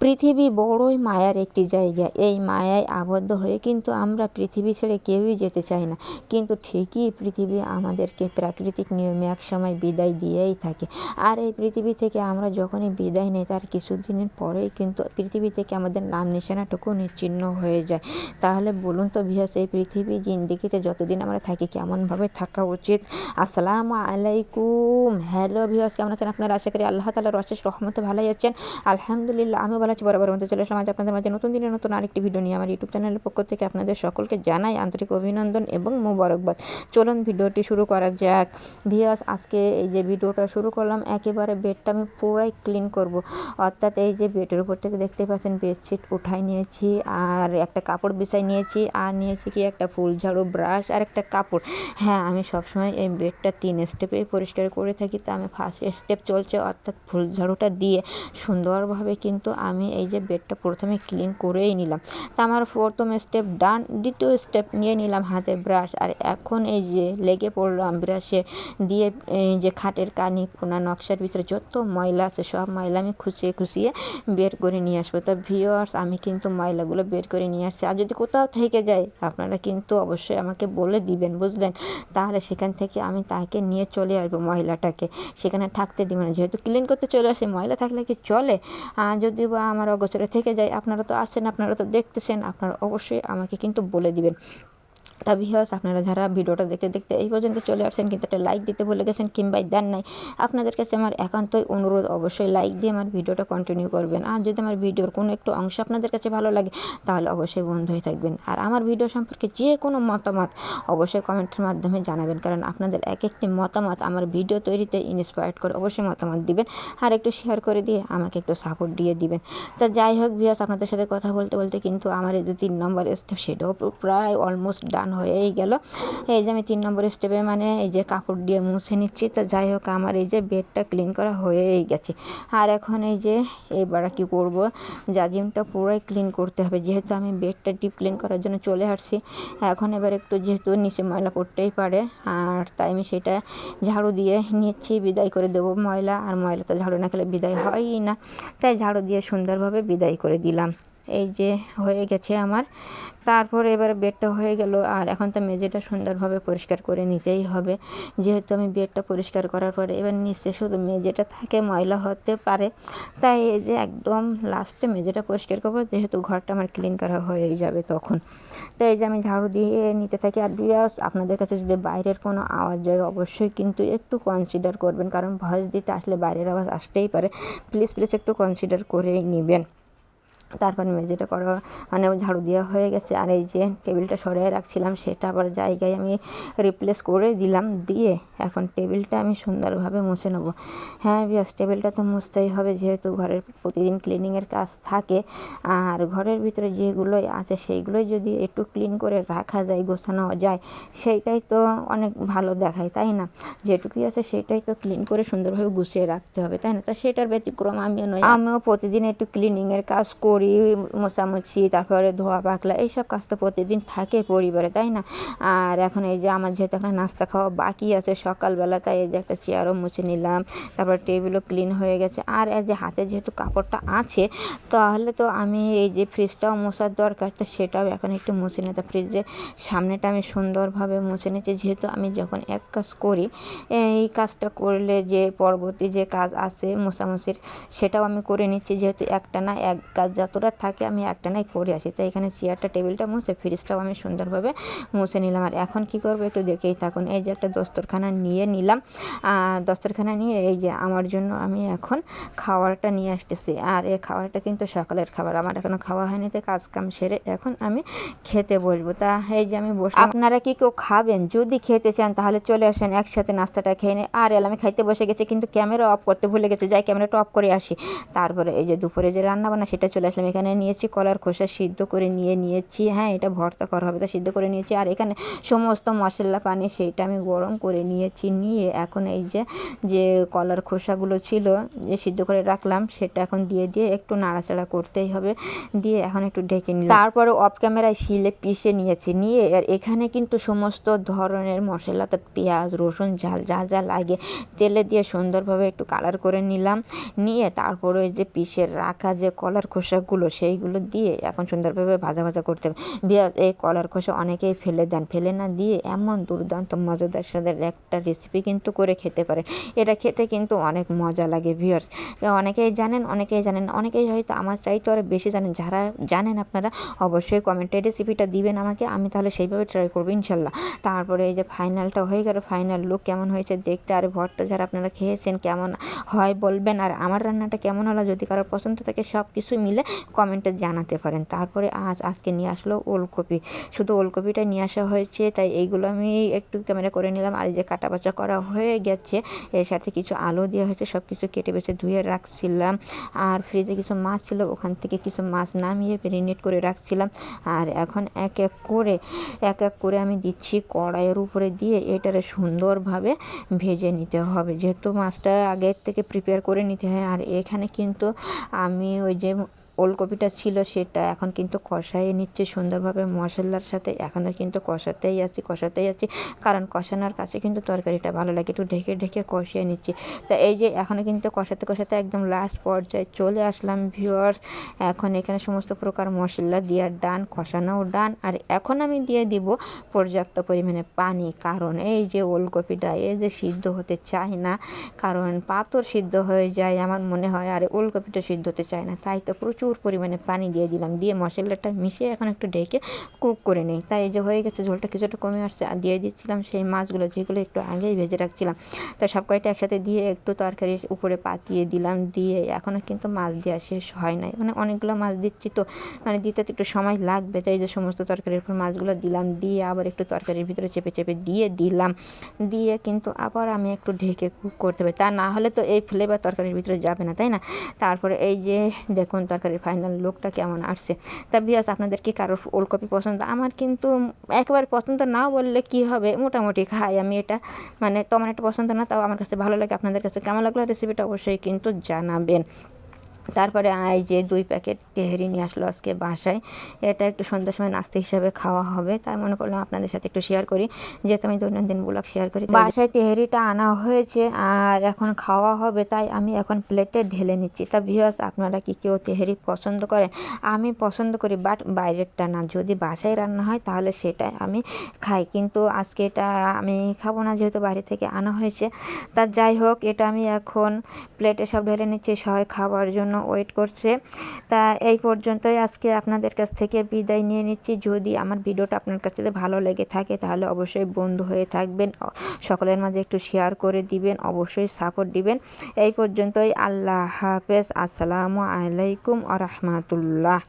পৃথিবী বড়ই মায়ার একটি জায়গা। এই মায়ায় আবদ্ধ হয়ে কিন্তু আমরা পৃথিবী ছেড়ে কেউই যেতে চাই না। কিন্তু ঠিকই পৃথিবী আমাদেরকে প্রাকৃতিক নিয়মে এক সময় বিদায় দিয়েই থাকে। আর এই পৃথিবী থেকে আমরা যখনই বিদায় নিই, তার কিছুদিনের পরেই কিন্তু পৃথিবী থেকে আমাদের নাম নিশানাটুকু নিচ্ছিন্ন হয়ে যায়। তাহলে বলুন তো ভিয়াস এই পৃথিবী জিন্দিগিতে যতদিন আমরা থাকি, কেমনভাবে থাকা উচিত? আসসালামু আলাইকুম। হ্যালো ভিয়াস কেমন আছেন আপনারা? আশা করি আল্লাহ তালার অশেষ রহমতে ভালোই আছেন। আলহামদুলিল্লাহ, আমি ভালো আছি বরাবর মধ্যে চলে আসলাম। আজ আপনাদের মাঝে নতুন দিনের নতুন আরেকটি ভিডিও নিয়ে আমার ইউটিউব চ্যানেলের পক্ষ থেকে আপনাদের সকলকে জানাই আন্তরিক অভিনন্দন এবং মুবারকবাদ। চলুন ভিডিওটি শুরু করা যাক। ভিয়াস আজকে এই যে ভিডিওটা শুরু করলাম, একেবারে বেডটা আমি পুরাই ক্লিন করব। অর্থাৎ এই যে বেডের উপর থেকে দেখতে পাচ্ছেন বেডশিট উঠাই নিয়েছি, আর একটা কাপড় বিছাই নিয়েছি, আর নিয়েছি কি একটা ফুল ঝাড়ু ব্রাশ আর একটা কাপড়। হ্যাঁ আমি সবসময় এই বেডটা তিন স্টেপে পরিষ্কার করে থাকি, তা আমি ফার্স্ট স্টেপ চলছে। অর্থাৎ ফুল ঝাড়ুটা দিয়ে সুন্দরভাবে কিন্তু আমি এই যে বেডটা প্রথমে ক্লিন করেই নিলাম। তা আমার প্রথম স্টেপ ডান দ্বিতীয় স্টেপ নিয়ে নিলাম হাতে ব্রাশ আর এখন এই যে লেগে পড়লাম ব্রাশে দিয়ে যে খাটের কানি কোনা নকশার ভিতরে যত ময়লা আছে, সব ময়লা আমি খুঁচিয়ে খুঁচিয়ে বের করে নিয়ে আসব। তা ভিওয়ার্স আমি কিন্তু ময়লাগুলো বের করে নিয়ে আসছি। আর যদি কোথাও থেকে যায়, আপনারা কিন্তু অবশ্যই আমাকে বলে দিবেন, বুঝলেন? তাহলে সেখান থেকে আমি তাকে নিয়ে চলে আসব মহিলাটাকে সেখানে থাকতে দিব না। যেহেতু ক্লিন করতে চলে আসে, ময়লা থাকলে কি চলে? যদি বা আমার অগোচরে থেকে যায়। আপনারা তো আছেন, আপনারা তো দেখতেছেন, আপনারা অবশ্যই আমাকে কিন্তু বলে দিবেন। তা ভিউয়ার্স আপনারা যারা ভিডিওটা দেখতে দেখতে এই পর্যন্ত চলে আসছেন কিন্তু একটা লাইক দিতে ভুলে গেছেন কিংবা দেন নাই আপনাদের কাছে আমার একান্তই অনুরোধ অবশ্যই লাইক দিয়ে আমার ভিডিওটা কন্টিনিউ করবেন আর যদি আমার ভিডিওর কোনো একটু অংশ আপনাদের কাছে ভালো লাগে তাহলে অবশ্যই বন্ধ হয়ে থাকবেন আর আমার ভিডিও সম্পর্কে যে কোনো মতামত অবশ্যই কমেন্টের মাধ্যমে জানাবেন কারণ আপনাদের এক একটি মতামত আমার ভিডিও তৈরিতে ইন্সপায়ার্ড করে অবশ্যই মতামত দিবেন আর একটু শেয়ার করে দিয়ে আমাকে একটু সাপোর্ট দিয়ে দিবেন তা যাই হোক ভিউয়ার্স আপনাদের সাথে কথা বলতে বলতে কিন্তু আমার এই যে তিন নম্বর স্টেপ সেটাও প্রায় অলমোস্ট ডান হয়েই গেল। এই যে আমি তিন নম্বর স্টেপে মানে এই যে কাপড় দিয়ে মুছে নিচ্ছি। তো যাই হোক, আমার এই যে বেডটা ক্লিন করা হয়েই গেছে। আর এখন এই যে এবার কী করব? জাজিমটা পুরোই ক্লিন করতে হবে। যেহেতু আমি বেডটা ডিপ ক্লিন করার জন্য চলে আসছি, এখন এবার একটু যেহেতু নিচে ময়লা পড়তেই পারে, আর তাই আমি সেটা ঝাড়ু দিয়ে নিচ্ছি, বিদায় করে দেবো ময়লা। আর ময়লা তো ঝাড়ু না খেলে বিদায় হয়ই না। তাই ঝাড়ু দিয়ে সুন্দরভাবে বিদায় করে দিলাম। এই যে হয়ে গেছে আমার। তারপর এবার বেডটা হয়ে গেল। আর এখন তো মেঝেটা সুন্দরভাবে পরিষ্কার করে নিতেই হবে। যেহেতু আমি বেডটা পরিষ্কার করার পরে এবার নিচে শুধু মেঝেটা থাকে, ময়লা হতে পারে। তাই এই যে একদম লাস্টে মেঝেটা পরিষ্কার করব, যেহেতু ঘরটা আমার ক্লিন করা হয়েই যাবে তখন। তো এই যে আমি ঝাড়ু দিয়ে নিতে থাকি। আর বিয়াস আপনাদের কাছে যদি বাইরের কোনো আওয়াজ যায়, অবশ্যই কিন্তু একটু কনসিডার করবেন। কারণ ভয়েস দিতে আসলে বাইরের আওয়াজ আসতেই পারে। প্লিজ প্লিজ একটু কনসিডার করেই নেবেন। তারপর মেঝেটা করা মানে ঝাড়ু দেওয়া হয়ে গেছে, আর এই যে টেবিলটা সরিয়ে রাখছিলাম সেটা আবার জায়গায় আমি রিপ্লেস করে দিলাম, দিয়ে এখন টেবিলটা আমি সুন্দরভাবে মুছে নেব। হ্যাঁ বিয়াস টেবিলটা তো মুছতেই হবে, যেহেতু ঘরের প্রতিদিন ক্লিনিংয়ের কাজ থাকে, আর ঘরের ভিতরে যেগুলোই আছে সেইগুলোই যদি একটু ক্লিন করে রাখা যায়, গোছানো যায়, সেইটাই তো অনেক ভালো দেখায়, তাই না? যেটুকুই আছে সেটাই তো ক্লিন করে সুন্দরভাবে গুছিয়ে রাখতে হবে, তাই না? তা সেটার ব্যতিক্রম আমিও নয় আমিও প্রতিদিন একটু ক্লিনিংয়ের কাজ করি। করি, মোছামুছি, তারপরে ধোয়া পাকলা এইসব কাজ তো প্রতিদিন থাকে পরিবারে, তাই না? আর এখন এই যে আমার যেহেতু এখন নাস্তা খাওয়া বাকি আছে সকালবেলা, তাই এই যে একটা চেয়ারও মুছে নিলাম, তারপর টেবিলও ক্লিন হয়ে গেছে। আর এই যে হাতে যেহেতু কাপড়টা আছে, তাহলে তো আমি এই যে ফ্রিজটাও মোছার দরকার, তো সেটাও এখন একটু মুছে নিতে ফ্রিজের সামনেটা আমি সুন্দরভাবে মুছে নিচ্ছি, যেহেতু আমি যখন এক কাজ করি, এই কাজটা করলে যে পরবর্তী যে কাজ আছে মোছামুছির, সেটাও আমি করে নিচ্ছি, যেহেতু একটা না এক কাজ যতটা থাকে আমি একটানাই করে আসি। তো এখানে চেয়ারটা টেবিলটা মুছে ফ্রিজটাও আমি সুন্দরভাবে মুছে নিলাম। আর এখন কি করব একটু দেখেই থাকুন। এই যে একটা দস্তরখানা নিয়ে নিলাম। দস্তরখানা নিয়ে এই যে আমার জন্য আমি এখন খাবারটা নিয়ে আসতেছি। আর এই খাবারটা কিন্তু সকালের খাবার। আমার এখনও খাওয়া হয়নি তো কাজ কাম সেরে এখন আমি খেতে বসবো। তা এই যে আমি বসে আপনারা কি কেউ খাবেন? যদি খেতে চান, তাহলে চলে আসেন, একসাথে নাস্তাটা খেয়ে নিই আর এলাম আমি খাইতে বসে গেছি, কিন্তু ক্যামেরা অফ করতে ভুলে গেছে। যাই, ক্যামেরাটা অফ করে আসি। তারপরে এই যে দুপুরে যে রান্না বান্না সেটা চলে আসলো আসলাম। এখানে নিয়েছি কলার খোসা সিদ্ধ করে নিয়ে নিয়েছি। হ্যাঁ এটা ভর্তা করা হবে, তা সিদ্ধ করে নিয়েছি। আর এখানে সমস্ত মশলা পানি সেইটা আমি গরম করে নিয়েছি, নিয়ে এখন এই যে যে কলার খোসাগুলো ছিল, যে সিদ্ধ করে রাখলাম, সেটা এখন দিয়ে দিয়ে একটু নাড়াচাড়া করতেই হবে। দিয়ে এখন একটু ঢেকে নিলাম। তারপরে অফ ক্যামেরায় শিলে পিষে নিয়েছি, নিয়ে আর এখানে কিন্তু সমস্ত ধরনের মশলা তার পেঁয়াজ, রসুন, ঝাল, যা যা লাগে, তেলে দিয়ে সুন্দরভাবে একটু কালার করে নিলাম। নিয়ে তারপরে ওই যে পিষে রাখা যে কলার খোসাগুলো সেইগুলো দিয়ে এখন সুন্দরভাবে ভাজা ভাজা করতে হবে। বিয়াস এই কলার খোসা অনেকেই ফেলে দেন। ফেলে না দিয়ে এমন দুর্দান্ত, মজাদার, স্বাদের একটা রেসিপি কিন্তু করে খেতে পারেন এটা খেতে কিন্তু অনেক মজা লাগে ভিউয়ার্স অনেকেই জানেন অনেকেই জানেন, অনেকেই হয়তো আমার চাইতে আরও বেশি জানেন। যারা জানেন আপনারা অবশ্যই কমেন্টে রেসিপিটা দিবেন আমাকে, আমি তাহলে সেইভাবে ট্রাই করব, ইনশাল্লাহ। তারপরে এই যে ফাইনালটা হয়ে গেল ফাইনাল লুক কেমন হয়েছে দেখতে, আর ভর্তা যারা আপনারা খেয়েছেন কেমন হয় বলবেন, আর আমার রান্নাটা কেমন হলো যদি কারও পছন্দ থাকে সব কিছু মিলে কমেন্টে জানাতে পারেন। তারপরে আজ, আজকে নিয়ে আসলো ওলকপি। শুধু ওলকপিটা নিয়ে আসা হয়েছে, তাই এইগুলো আমি একটু ক্যামেরা করে নিলাম। আর এই যে কাটা বাচা করা হয়ে গেছে, এর সাথে কিছু আলু দেওয়া হয়েছে সব কিছু কেটে বেছে ধুয়ে রাখছিলাম। আর ফ্রিজে কিছু মাছ ছিল, ওখান থেকে কিছু মাছ নামিয়ে মেরিনেট করে রাখছিলাম। আর এখন এক এক করে, এক এক করে আমি দিচ্ছি কড়াইয়ের উপরে দিয়ে এটারে সুন্দরভাবে ভেজে নিতে হবে। যেহেতু মাছটা আগের থেকে প্রিপেয়ার করে নিতে হয়, আর এখানে কিন্তু আমি ওই যে ওলকপিটা ছিল সেটা এখন কিন্তু কষাইয়ে নিচ্ছে সুন্দরভাবে মশলার সাথে। এখনও কিন্তু কষাতেই আছি কষাতেই আছি। কারণ কষানোর কাছে কিন্তু তরকারিটা ভালো লাগে, একটু ঢেকে ঢেকে কষিয়ে নিচ্ছি। তা এই যে এখনও কিন্তু কষাতে কষাতে একদম লাস্ট পর্যায়ে চলে আসলাম ভিউয়ার্স এখন এখানে সমস্ত প্রকার মশলা দেওয়ার ডান কষানোও ডান আর এখন আমি দিয়ে দিব পর্যাপ্ত পরিমাণে পানি। কারণ এই যে ওলকপিটা, এই যে সিদ্ধ হতে চায় না, কারণ পাথর সিদ্ধ হয়ে যায় আমার মনে হয়, আর ওলকপিটা সিদ্ধ হতে চায় না। তাই তো প্রচুর পরিমাণে পানি দিয়ে দিলাম। দিয়ে মশলাটা মিশিয়ে এখন একটু ঢেকে কুক করে নিই। তাই এই যে হয়ে গেছে, ঝোলটা কিছুটা কমে আসছে। আর দিয়ে দিচ্ছিলাম সেই মাছগুলো যেগুলো একটু আগেই ভেজে রাখছিলাম। তা সব কয়টা একসাথে দিয়ে একটু তরকারির উপরে পাতিয়ে দিলাম। দিয়ে এখনও কিন্তু মাছ দেওয়া শেষ হয় নাই। মানে অনেকগুলো মাছ দিচ্ছি তো মানে দিতে তো একটু সময় লাগবে। তাই যে সমস্ত তরকারির উপর মাছগুলো দিলাম। দিয়ে আবার একটু তরকারির ভিতরে চেপে চেপে দিয়ে দিলাম। দিয়ে কিন্তু আবার আমি একটু ঢেকে কুক করতে হবে তা না হলে তো এই ফ্লেভার তরকারির ভিতরে যাবে না, তাই না? তারপরে এই যে দেখুন তরকারির ফাইনাল লুকটা কেমন আসছে? তা বিয়াস আপনাদের কি কারোর ওলকপি পছন্দ? আমার কিন্তু একেবারে পছন্দ না বললে কি হবে? মোটামুটি খাই আমি এটা। মানে তেমন একটা পছন্দ না, তাও আমার কাছে ভালো লাগে। আপনাদের কাছে কেমন লাগল রেসিপিটা অবশ্যই কিন্তু জানাবেন। তারপরে আয় যে দুই প্যাকেট তেহেরি নিয়ে আসলো আজকে বাসায়, এটা একটু সন্ধ্যার সময় নাস্তা হিসাবে খাওয়া হবে। তাই মনে করলাম আপনাদের সাথে একটু শেয়ার করি। যেহেতু আমি দৈনন্দিন ব্লগ শেয়ার করি বাসায় তেহেরিটা আনা হয়েছে আর এখন খাওয়া হবে, তাই আমি এখন প্লেটে ঢেলে নিচ্ছি। তা ভিউয়ার্স আপনারা কি কেউ তেহেরি পছন্দ করেন? আমি পছন্দ করি বাট বাইরেরটা না। যদি বাসায় রান্না হয়, তাহলে সেটাই আমি খাই। কিন্তু আজকে এটা আমি খাব না, যেহেতু বাইরে থেকে আনা হয়েছে। তা যাই হোক, এটা আমি এখন প্লেটে সব ঢেলে নিচ্ছি। সবাই খাবার জন্য ওয়েট করছে। তা এই পর্যন্তই আজকে আপনাদের কাছ থেকে বিদায় নিয়ে নিচ্ছি। যদি আমার ভিডিওটা আপনার কাছে ভালো লেগে থাকে তাহলে অবশ্যই বন্ধু হয়ে থাকবেন। সকলের মাঝে একটু শেয়ার করে দিবেন, অবশ্যই সাপোর্ট দিবেন। এই পর্যন্তই আল্লাহ হাফেজ। আসসালামু আলাইকুম আ রহমতুল্লাহ।